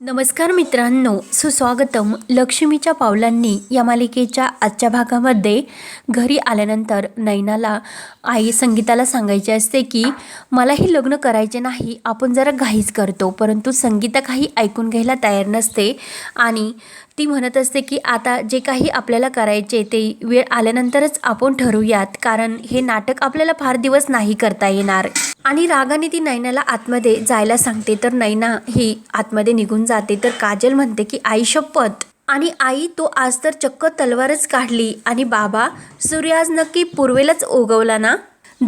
नमस्कार मित्रांनो सुस्वागतम लक्ष्मीच्या पावलांनी या मालिकेच्या आजच्या भागामध्ये घरी आल्यानंतर नैनाला आई संगीताला सांगायचे असते की मला हे लग्न करायचे नाही आपण जरा घाईच करतो. परंतु संगीता काही ऐकून घ्यायला तयार नसते आणि ती म्हणत असते की आता जे काही आपल्याला करायचे ते वेळ आल्यानंतरच आपण ठरवूयात. कारण हे नाटक आपल्याला फार दिवस नाही करता येणार. आणि रागाने ती नैनाला आतमध्ये जायला सांगते. तर नैना ही आतमध्ये निघून जाते. तर काजल म्हणते की आई शपथ. आणि आई तो आज तर चक्क तलवारच काढली. आणि बाबा सूर्य आज नक्की पूर्वेलाच ओगवला ना?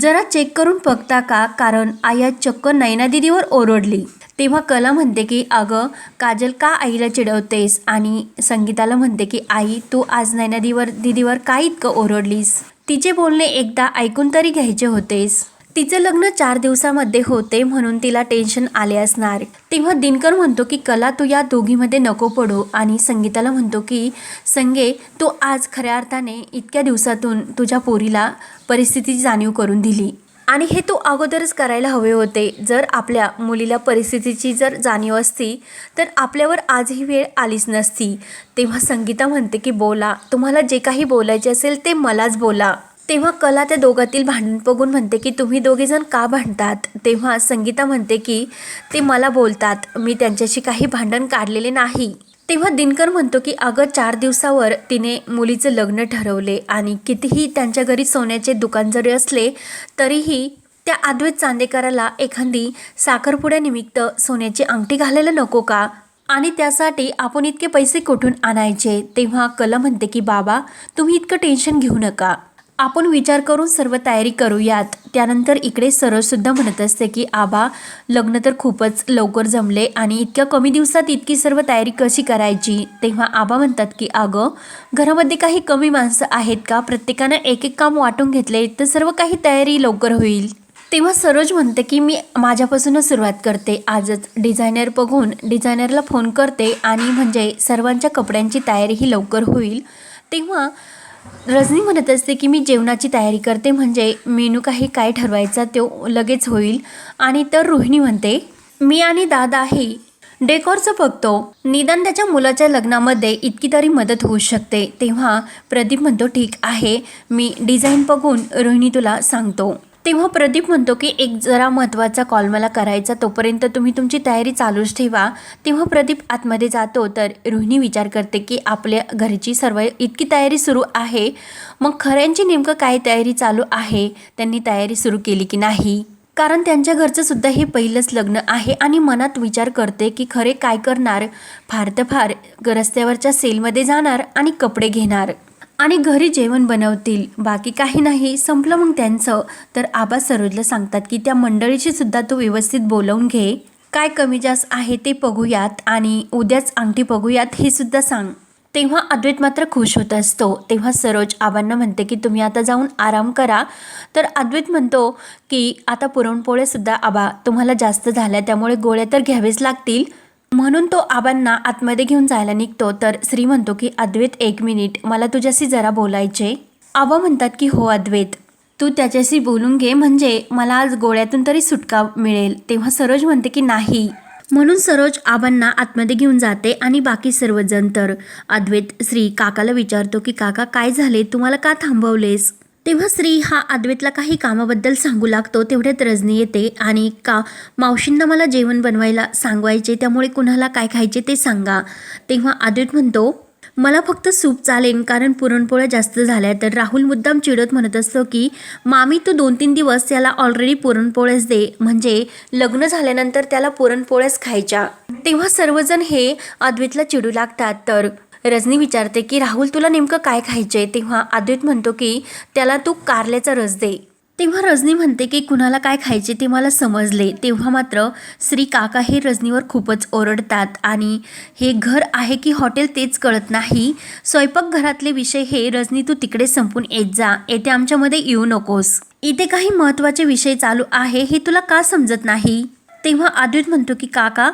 जरा चेक करून बघता का? कारण आई आज चक्क नैना दिदीवर ओरडली. तेव्हा कला म्हणते की अगं काजल का आईला चिडवतेस? आणि संगीताला म्हणते की आई तू आज नैना दिवर दिदीवर का इतकं ओरडलीस? तिचे बोलणे एकदा ऐकून तरी घ्यायचे होतेस. तिचं लग्न चार दिवसामध्ये होते म्हणून तिला टेन्शन आले असणार. तेव्हा दिनकर म्हणतो की कला तू या दोघीमध्ये नको पडू. आणि संगीताला म्हणतो की संगे तू आज खऱ्या अर्थाने इतक्या दिवसातून तुझ्या पोरीला परिस्थितीची जाणीव करून दिली. आणि हे तू अगोदरच करायला हवे होते. जर आपल्या मुलीला परिस्थितीची जर जाणीव असती तर आपल्यावर आजही वेळ आलीच नसती. तेव्हा संगीता म्हणते की बोला तुम्हाला जे काही बोलायचे असेल ते मलाच बोला. तेव्हा कला त्या दोघातील भांडण बघून म्हणते की तुम्ही दोघेजण का भांडतात? तेव्हा संगीता म्हणते की ते मला बोलतात मी त्यांच्याशी काही भांडण काढलेले नाही. तेव्हा दिनकर म्हणतो की अगं चार दिवसावर तिने मुलीचं लग्न ठरवले आणि कितीही त्यांच्या घरी सोन्याचे दुकान जरी असले तरीही त्या अद्वैत चांदेकराला एखादी साखरपुड्यानिमित्त सोन्याची अंगठी घालायला नको का? आणि त्यासाठी आपण इतके पैसे कुठून आणायचे? तेव्हा कला म्हणते की बाबा तुम्ही इतकं टेन्शन घेऊ नका. आपण विचार करून सर्व तयारी करूयात. त्यानंतर इकडे सरळसुद्धा म्हणत असते की आबा लग्न तर खूपच लवकर जमले आणि इतक्या कमी दिवसात इतकी सर्व तयारी कशी करायची? तेव्हा आबा म्हणतात की अगं घरामध्ये काही कमी माणसं आहेत का? प्रत्येकानं एक एक काम वाटून घेतले तर सर्व काही तयारी लवकर होईल. तेव्हा सरोज म्हणते की मी माझ्यापासूनच सुरुवात करते. आजच डिझायनर बघून डिझायनरला फोन करते आणि म्हणजे सर्वांच्या कपड्यांची तयारी ही लवकर होईल. तेव्हा रजनी म्हणत असते की मी जेवणाची तयारी करते म्हणजे मेनू काही काय ठरवायचा तो लगेच होईल. आणि तर रोहिणी म्हणते मी आणि दादा हे डेकोरचं बघतो. निदान त्याच्या मुलाच्या लग्नामध्ये इतकी तरी मदत होऊ शकते. तेव्हा प्रदीप म्हणतो ठीक आहे. मी डिझाईन बघून रोहिणी तुला सांगतो. तेव्हा प्रदीप म्हणतो की एक जरा महत्त्वाचा कॉल मला करायचा तोपर्यंत तुम्ही तुमची तयारी चालूच ठेवा. तेव्हा प्रदीप आतमध्ये जातो तर रोहिणी विचार करते की आपल्या घरची सर्व इतकी तयारी सुरू आहे. मग खऱ्यांची नेमकं काय तयारी चालू आहे? त्यांनी तयारी सुरू केली की नाही? कारण त्यांच्या घरचं सुद्धा हे पहिलंच लग्न आहे आणि मनात विचार करते की खरे काय करणार? फार तर फार रस्त्यावरच्या सेलमध्ये जाणार आणि कपडे घेणार. आणि घरी जेवण बनवतील. बाकी काही नाही. संपलं मग त्यांचं. तर आबा सरोजला सांगतात की त्या मंडळीशी सुद्धा तू व्यवस्थित बोलवून घे. काय कमी जास्त आहे ते बघूयात आणि उद्याच अंगठी बघूयात हे सुद्धा सांग. तेव्हा अद्वैत मात्र खुश होत असतो. तेव्हा सरोज आबांना म्हणते की तुम्ही आता जाऊन आराम करा. तर अद्वैत म्हणतो की आता पुरणपोळ्यासुद्धा आबा तुम्हाला जास्त झाल्या. त्यामुळे गोळ्या तर घ्यावेच लागतील. म्हणून तो आबांना आतमध्ये घेऊन जायला निघतो. तर श्री म्हणतो की अद्वैत एक मिनिट. मला तुझ्याशी जरा बोलायचे आबा म्हणतात की हो अद्वैत. तू त्याच्याशी बोलून घे. म्हणजे मला आज गोळ्यातून तरी सुटका मिळेल. तेव्हा सरोज म्हणते की नाही. म्हणून सरोज आबांना आतमध्ये घेऊन जाते आणि बाकी सर्वजण तर. अद्वैत श्री काकाला विचारतो की काका काय झाले तुम्हाला का थांबवलेस? तेव्हा श्री हा अद्वैतला काही कामाबद्दल सांगू लागतो तेवढ्यात रजनी येते आणि का मावशींना मला जेवण बनवायला सांगवायचे त्यामुळे कुणाला काय खायचे ते सांगा. तेव्हा अद्वैत म्हणतो मला फक्त सूप चालेल कारण पुरणपोळ्या जास्त झाल्या. तर राहुल मुद्दाम चिडत म्हणत असतो की मामी तू दोन तीन दिवस त्याला ऑलरेडी पुरणपोळ्याच दे. म्हणजे लग्न झाल्यानंतर त्याला पुरणपोळ्याच खायच्या. तेव्हा सर्वजण हे अद्वैतला चिडू लागतात. तर रजनी विचारते की राहुल तुला नेमकं काय खायचे तेव्हा आदित म्हणतो की त्याला तू कारल्याचा रस दे. तेव्हा रजनी म्हणते की कुणाला काय खायचे ते मला समजले. तेव्हा मात्र श्री काका हे रजनीवर खूपच ओरडतात आणि हे घर आहे की हॉटेल तेच कळत नाही. स्वयंपाकघरातले विषय हे रजनी तू तिकडे संपून येत जा. येथे आमच्यामध्ये येऊ नकोस. इथे काही महत्त्वाचे विषय चालू आहे हे तुला का समजत नाही? तेव्हा अद्वैत म्हणतो की काका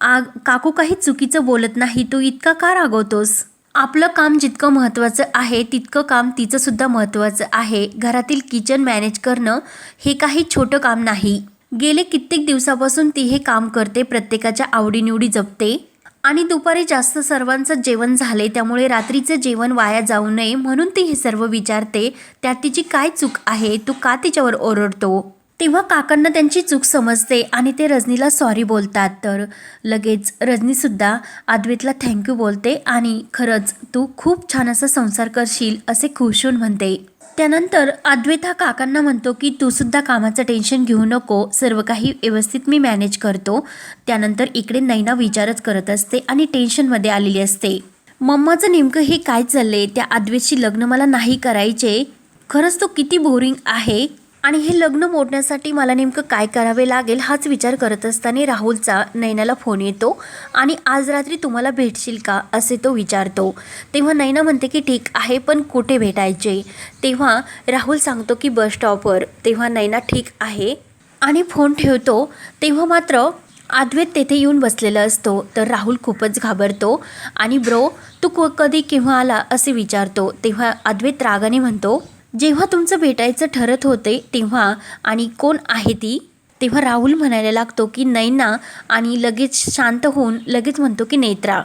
आ काकू काही चुकीचं बोलत नाही तू इतका का रागवतोस? आपलं काम जितकं महत्त्वाचं आहे तितकं काम तिचंसुद्धा महत्त्वाचं आहे. घरातील किचन मॅनेज करणं हे काही छोटं काम नाही. गेले कित्येक दिवसापासून ती हे काम करते प्रत्येकाच्या आवडीनिवडी जपते. आणि दुपारी जास्त सर्वांचं जेवण झाले त्यामुळे रात्रीचं जेवण वाया जाऊ नये म्हणून ती हे सर्व विचारते त्यात तिची काय चूक आहे तू का तिच्यावर ओरडतो? तेव्हा काकांना त्यांची चूक समजते आणि ते रजनीला सॉरी बोलतात. तर लगेच रजनीसुद्धा अद्वैतला थँक्यू बोलते आणि खरंच तू खूप छान असा संसार करशील असे खुश होऊन म्हणते. त्यानंतर अद्वैत हा काकांना म्हणतो की तू सुद्धा कामाचं टेन्शन घेऊ नको. सर्व काही व्यवस्थित मी मॅनेज करतो. त्यानंतर इकडे नैना विचारच करत असते आणि टेन्शनमध्ये आलेली असते. मम्माचं नेमकं हे काय चाललंय? त्या अद्वैतशी लग्न मला नाही करायचे. खरंच तो किती बोरिंग आहे. आणि हे लग्न मोडण्यासाठी मला नेमकं काय करावे लागेल हाच विचार करत असताना राहुलचा नैनाला फोन येतो आणि आज रात्री तुम्हाला भेटशील का असे तो विचारतो. तेव्हा नैना म्हणते की ठीक आहे पण कुठे भेटायचे? तेव्हा राहुल सांगतो की बस स्टॉपवर. तेव्हा नैना ठीक आहे. आणि फोन ठेवतो. तेव्हा मात्र अद्वैत तेथे येऊन बसलेला असतो. तर राहुल खूपच घाबरतो. आणि ब्रो तू कधी केव्हा आला असे विचारतो. तेव्हा अद्वैत रागाने म्हणतो जेव्हा तुमचं भेटायचं ठरत होते तेव्हा आणि कोण आहे ती? तेव्हा राहुल म्हणायला लागतो की नैना आणि लगेच शांत होऊन लगेच म्हणतो की नेत्रा.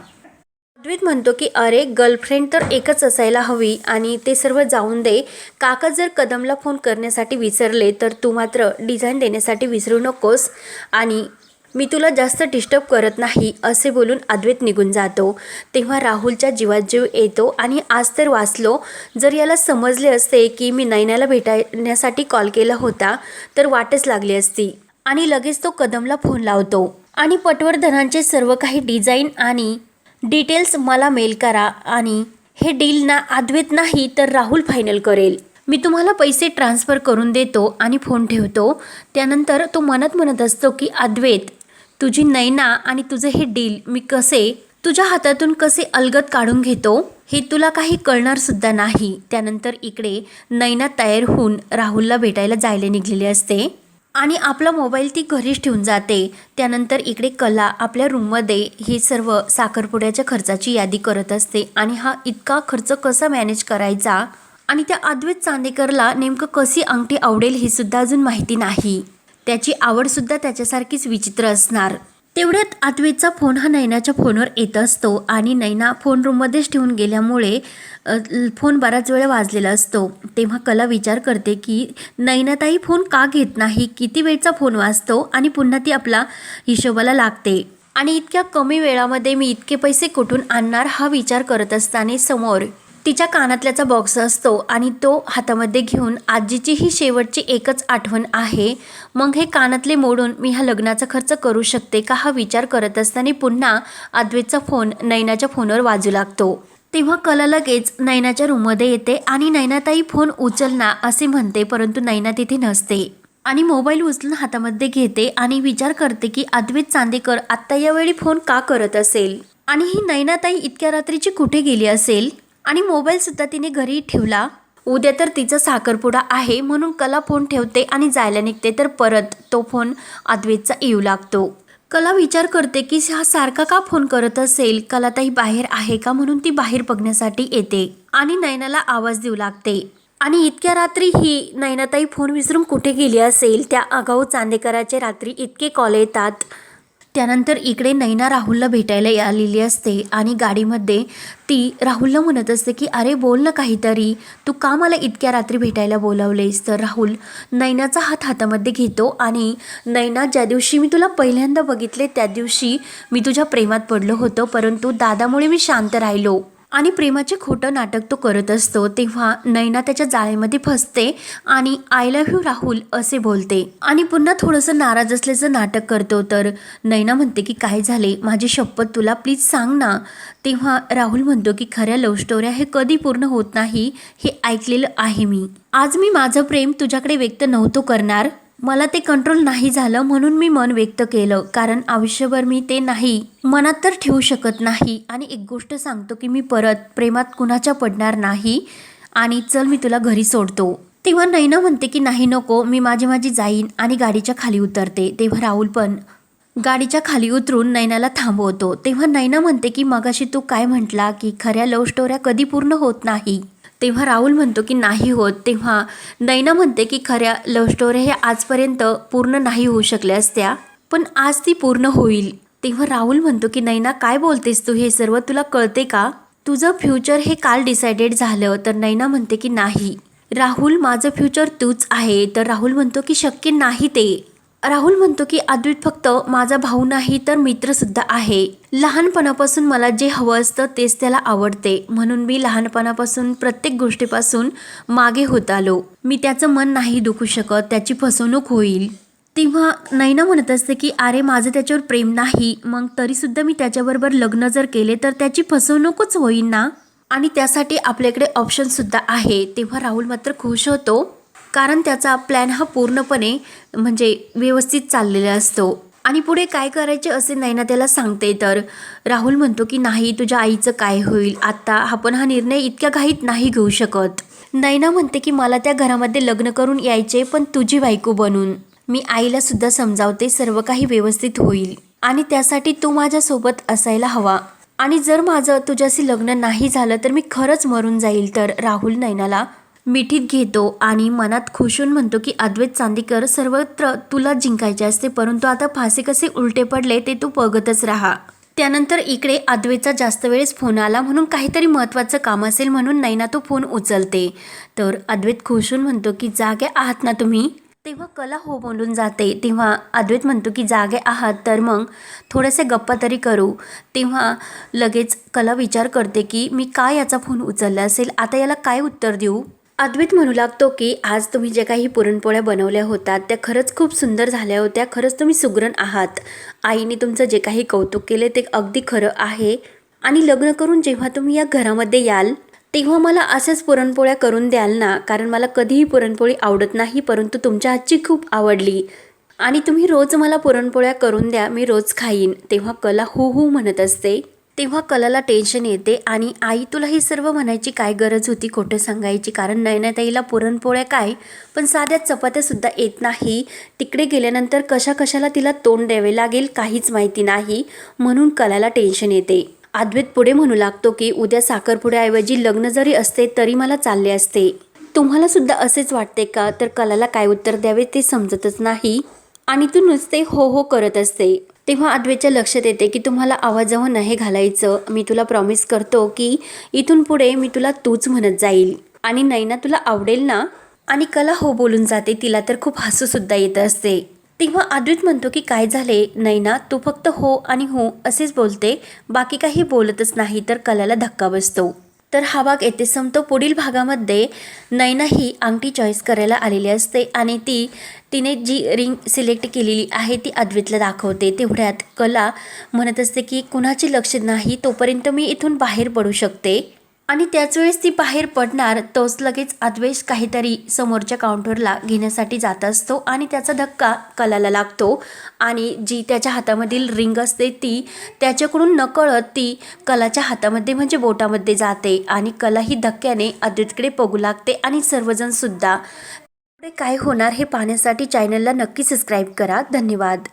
अद्वैत म्हणतो की अरे गर्लफ्रेंड तर एकच असायला हवी आणि ते सर्व जाऊन दे. काका जर कदमला फोन करण्यासाठी विसरले तर तू मात्र डिझाईन देण्यासाठी विसरू नकोस. आणि मी तुला जास्त डिस्टर्ब करत नाही असे बोलून अद्वैत निघून जातो. तेव्हा राहुलच्या जीवात जीव येतो आणि आज तर वाचलो. जर याला समजले असते की मी नैनाला भेटण्यासाठी कॉल केला होता तर वाटच लागली असती. आणि लगेच तो कदमला फोन लावतो. आणि पटवर्धनांचे सर्व काही डिझाईन आणि डिटेल्स मला मेल करा आणि हे डील ना अद्वैत नाही तर राहुल फायनल करेल. मी तुम्हाला पैसे ट्रान्सफर करून देतो आणि फोन ठेवतो. त्यानंतर तो मनात म्हणत असतो की अद्वैत तुझी नैना आणि तुझं हे डील मी कसे तुझ्या हातातून कसे अलगद काढून घेतो हे तुला काही कळणार सुद्धा नाही. त्यानंतर इकडे नैना तयार होऊन राहुलला भेटायला जायला निघलेली असते. आणि आपला मोबाईल ती घरीच ठेवून जाते. त्यानंतर इकडे कला आपल्या रूममध्ये हे सर्व साखरपुड्याच्या खर्चाची यादी करत असते आणि हा इतका खर्च कसा मॅनेज करायचा? आणि त्या अद्वैत चांदेकरला नेमकं कशी अंगठी आवडेल हे सुद्धा अजून माहिती नाही. त्याची आवडसुद्धा त्याच्यासारखीच विचित्र असणार. तेवढ्यात आत्वेचा फोन हा नैनाच्या फोनवर येत असतो आणि नैना फोन रूममध्येच ठेवून गेल्यामुळे फोन बराच वेळ वाजलेला असतो. तेव्हा कला विचार करते की नैनाताई फोन का घेत नाही? किती वेळचा फोन वाजतो आणि पुन्हा ती आपला हिशोबाला लागते. आणि इतक्या कमी वेळामध्ये मी इतके पैसे कुठून आणणार? हा विचार करत असताना समोर तिच्या कानातल्याचा बॉक्स असतो आणि तो हातामध्ये घेऊन आजीची ही शेवटची एकच आठवण आहे. मग हे कानातले मोडून मी हा लग्नाचा खर्च करू शकते का हा विचार करत असताना पुन्हा अद्वैतचा फोन नैनाच्या फोनवर वाजू लागतो. तेव्हा कला लगेच नैनाच्या रूममध्ये येते आणि नैनाताई फोन उचलना असे म्हणते परंतु नैना तिथे नसते. आणि मोबाईल उचलून हातामध्ये घेते आणि विचार करते की अद्वैत चांदेकर आत्ता यावेळी फोन का करत असेल? आणि ही नैनाताई इतक्या रात्रीची कुठे गेली असेल? आणि मोबाईलसुद्धा तिने घरी ठेवला. उद्या तर तिचा साखरपुडा आहे म्हणून कला फोन ठेवते आणि जायला निघते तर परत तो फोन अद्वेतचा येऊ लागतो. कला विचार करते की हा सारखा का फोन करत असेल? कलाताई बाहेर आहे का? म्हणून ती बाहेर बघण्यासाठी येते आणि नयनाला आवाज देऊ लागते. आणि इतक्या रात्री ही नैनाताई फोन विसरून कुठे गेली असेल? त्या आगाऊ चांदेकराचे रात्री इतके कॉल येतात. त्यानंतर इकडे नैना राहुलला भेटायला आलेली असते आणि गाडीमध्ये ती राहुलला म्हणत असते की अरे बोल ना काहीतरी. तू का मला इतक्या रात्री भेटायला बोलावलेस तर राहुल नैनाचा हात हातामध्ये घेतो आणि नैना ज्या दिवशी मी तुला पहिल्यांदा बघितले त्या दिवशी मी तुझ्या प्रेमात पडलो होतो परंतु दादामुळे मी शांत राहिलो. आणि प्रेमाचे खोटं नाटक तो करत असतो तेव्हा नैना त्याच्या जाळेमध्ये फसते आणि आय लव्ह यू राहुल असे बोलते. आणि पुन्हा थोडंसं नाराज असल्याचं नाटक करतो तर नैना म्हणते की काय झाले? माझी शपथ तुला प्लीज सांग ना. तेव्हा राहुल म्हणतो की खऱ्या लव्ह स्टोऱ्या हे कधी पूर्ण होत नाही हे ऐकलेलं आहे मी. आज मी माझं प्रेम तुझ्याकडे व्यक्त नव्हतो करणार. मला ते कंट्रोल नाही झालं म्हणून मी मन व्यक्त केलं. कारण आयुष्यभर मी ते नाही मनात तर ठेवू शकत नाही. आणि एक गोष्ट सांगतो की मी परत प्रेमात कुणाच्या पडणार नाही आणि चल मी तुला घरी सोडतो. तेव्हा नैना म्हणते की नाही नको मी माझी माझी जाईन आणि गाडीच्या खाली उतरते. तेव्हा राहुल पण गाडीच्या खाली उतरून नैनाला थांबवतो. तेव्हा नैना म्हणते की मगाशी तू काय म्हटला की खऱ्या लव्ह स्टोऱ्या कधी पूर्ण होत नाही? तेव्हा राहुल म्हणतो की नाही होत. तेव्हा नैना म्हणते की खऱ्या लव्ह स्टोरी हे आजपर्यंत पूर्ण नाही होऊ शकल्या असत्या पण आज ती पूर्ण होईल. तेव्हा राहुल म्हणतो की नैना काय बोलतेस तू? हे सर्व तुला कळते का? तुझं फ्युचर हे काल डिसाइडेड झालं. तर नैना म्हणते की नाही. राहुल माझं फ्युचर तूच आहे. तर राहुल म्हणतो की शक्य नाही ते. राहुल म्हणतो की अद्वित फक्त माझा भाऊ नाही तर मित्रसुद्धा आहे. लहानपणापासून मला जे हवं असतं तेच त्याला आवडते. म्हणून मी लहानपणापासून प्रत्येक गोष्टीपासून मागे होत आलो. मी त्याचं मन नाही दुखू शकत त्याची फसवणूक होईल. तेव्हा नैना म्हणत असते की अरे माझं त्याच्यावर प्रेम नाही. मग तरीसुद्धा मी त्याच्याबरोबर लग्न जर केले तर त्याची फसवणूकच होईल ना? आणि त्यासाठी आपल्याकडे ऑप्शनसुद्धा आहे. तेव्हा राहुल मात्र खुश होतो. कारण त्याचा प्लॅन हा पूर्णपणे म्हणजे व्यवस्थित चाललेला असतो. आणि पुढे काय करायचे असे नैना त्याला सांगते तर. राहुल म्हणतो की नाही तुझ्या आईचं काय होईल? आत्ता आपण हा निर्णय इतक्या घाईत नाही घेऊ शकत. नैना म्हणते की मला त्या घरामध्ये लग्न करून यायचे पण तुझी बायको बनून. मी आईला सुद्धा समजावते सर्व काही व्यवस्थित होईल. आणि त्यासाठी तू माझ्यासोबत असायला हवा. आणि जर माझं तुझ्याशी लग्न नाही झालं तर मी खरंच मरून जाईल. तर राहुल नैनाला मिठीत घेतो आणि मनात खुशून म्हणतो की अद्वैत चांदीकर सर्वत्र तुला जिंकायचे असते परंतु आता फासे कसे उलटे पडले ते तू बघतच राहा. त्यानंतर इकडे अद्वेचा जास्त वेळेस फोन आला म्हणून काहीतरी महत्त्वाचं काम असेल म्हणून नैना तो फोन उचलते. तर अद्वैत खुशून म्हणतो की जागे आहात ना तुम्ही? तेव्हा कला हो बोलून जाते. तेव्हा अद्वैत म्हणतो की जागे आहात तर मग थोडेसे गप्पा तरी करू. तेव्हा लगेच कला विचार करते की मी काय याचा फोन उचलला असेल? आता याला काय उत्तर देऊ? अद्वैत म्हणू लागतो की आज तुम्ही जे काही पुरणपोळ्या बनवल्या होतात त्या खरंच खूप सुंदर झाल्या होत्या. खरंच तुम्ही सुग्रण आहात. आईने तुमचं जे काही कौतुक केले ते अगदी खरं आहे. आणि लग्न करून जेव्हा तुम्ही या घरामध्ये याल तेव्हा मला अशाच पुरणपोळ्या करून द्याल ना कारण मला कधीही पुरणपोळी आवडत नाही परंतु तुमच्या हातची खूप आवडली. आणि तुम्ही रोज मला पुरणपोळ्या करून द्या मी रोज खाईन तेव्हा कला हू हू म्हणत असते. तेव्हा कलाला टेन्शन येते आणि आई तुला ही सर्व म्हणायची काय गरज होती खोटं सांगायची? कारण नयनाताईला पुरणपोळ्या काय? पण साध्या चपात्यासुद्धा येत नाही. तिकडे गेल्यानंतर कशा कशाला तिला तोंड द्यावे लागेल काहीच माहिती नाही. म्हणून कलाला टेन्शन येते. अद्वैत पुढे म्हणू लागतो की उद्या साखरपुड्याऐवजी लग्न जरी असते तरी मला चालले असते. तुम्हाला सुद्धा असेच वाटते का? तर कलाला काय उत्तर द्यावे ते समजतच नाही. आणि तू नुसते हो हो करत असते. तेव्हा अद्वैतच्या लक्षात येते की तुम्हाला आवाजावर नाही घालायचं. मी तुला प्रॉमिस करतो की इथून पुढे मी तुला तूच म्हणत जाईल. आणि नैना तुला आवडेल ना? आणि कला हो बोलून जाते. तिला तर खूप हसूसुद्धा येत असते. तेव्हा अद्वैत म्हणतो की काय झाले? नैना तू फक्त हो आणि हो असेच बोलते. बाकी काही बोलतच नाही तर कलाला धक्का बसतो. तर हा भाग येथे संपतो. पुढील भागामध्ये नैना ही अंगठी चॉईस करायला आलेली असते आणि ती तिने जी रिंग सिलेक्ट केलेली आहे ती अद्वैतला दाखवते. तेवढ्यात कला म्हणत असते की कुणाचे लक्ष नाही तोपर्यंत मी इथून बाहेर पडू शकते. आणि त्याच वेळेस ती बाहेर पडणार तोच लगेच अद्वेष काहीतरी समोरच्या काउंटरला घेण्यासाठी जात असतो आणि त्याचा धक्का कलाला लागतो. आणि जी त्याच्या हातामधील रिंग असते ती त्याच्याकडून नकळत ती कलाच्या हातामध्ये म्हणजे बोटामध्ये जाते आणि कला ही धक्क्याने अद्वैतकडे बघू लागते आणि सर्वजणसुद्धा. पुढे काय होणार हे पाहण्यासाठी चॅनलला नक्की सबस्क्राईब करा. धन्यवाद.